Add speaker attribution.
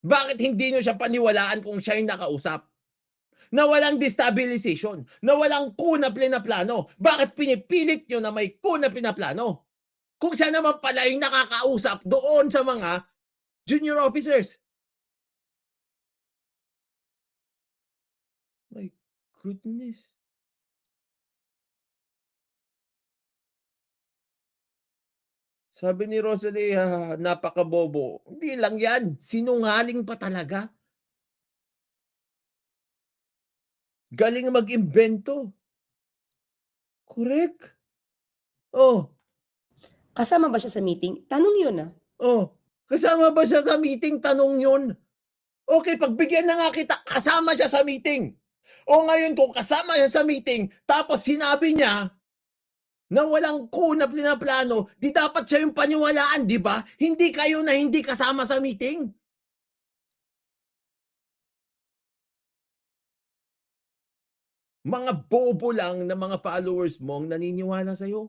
Speaker 1: Bakit hindi niyo siya paniwalaan kung siya yung nakausap? Na walang destabilization, na walang coup na plano. Bakit pinipilit niyo na may coup na pinaplano? Kung siya naman pala yung nakakausap doon sa mga junior officers. My goodness. Sabi ni Rosalie, ah, napakabobo. Hindi lang yan, sinungaling pa talaga. Galing mag-imbento. Correct. Oh,
Speaker 2: Kasama ba siya sa meeting? Tanong yun, ah.
Speaker 1: oh. Kasama ba siya sa meeting? Tanong yun. Okay, pagbigyan na nga kita, kasama siya sa meeting. O ngayon kung kasama siya sa meeting, tapos sinabi niya na walang coup na pinaplano, di dapat siya yung paniwalaan, di ba? Hindi kayo na hindi kasama sa meeting. Mga bobo lang na mga followers mo ang naniniwala sa'yo.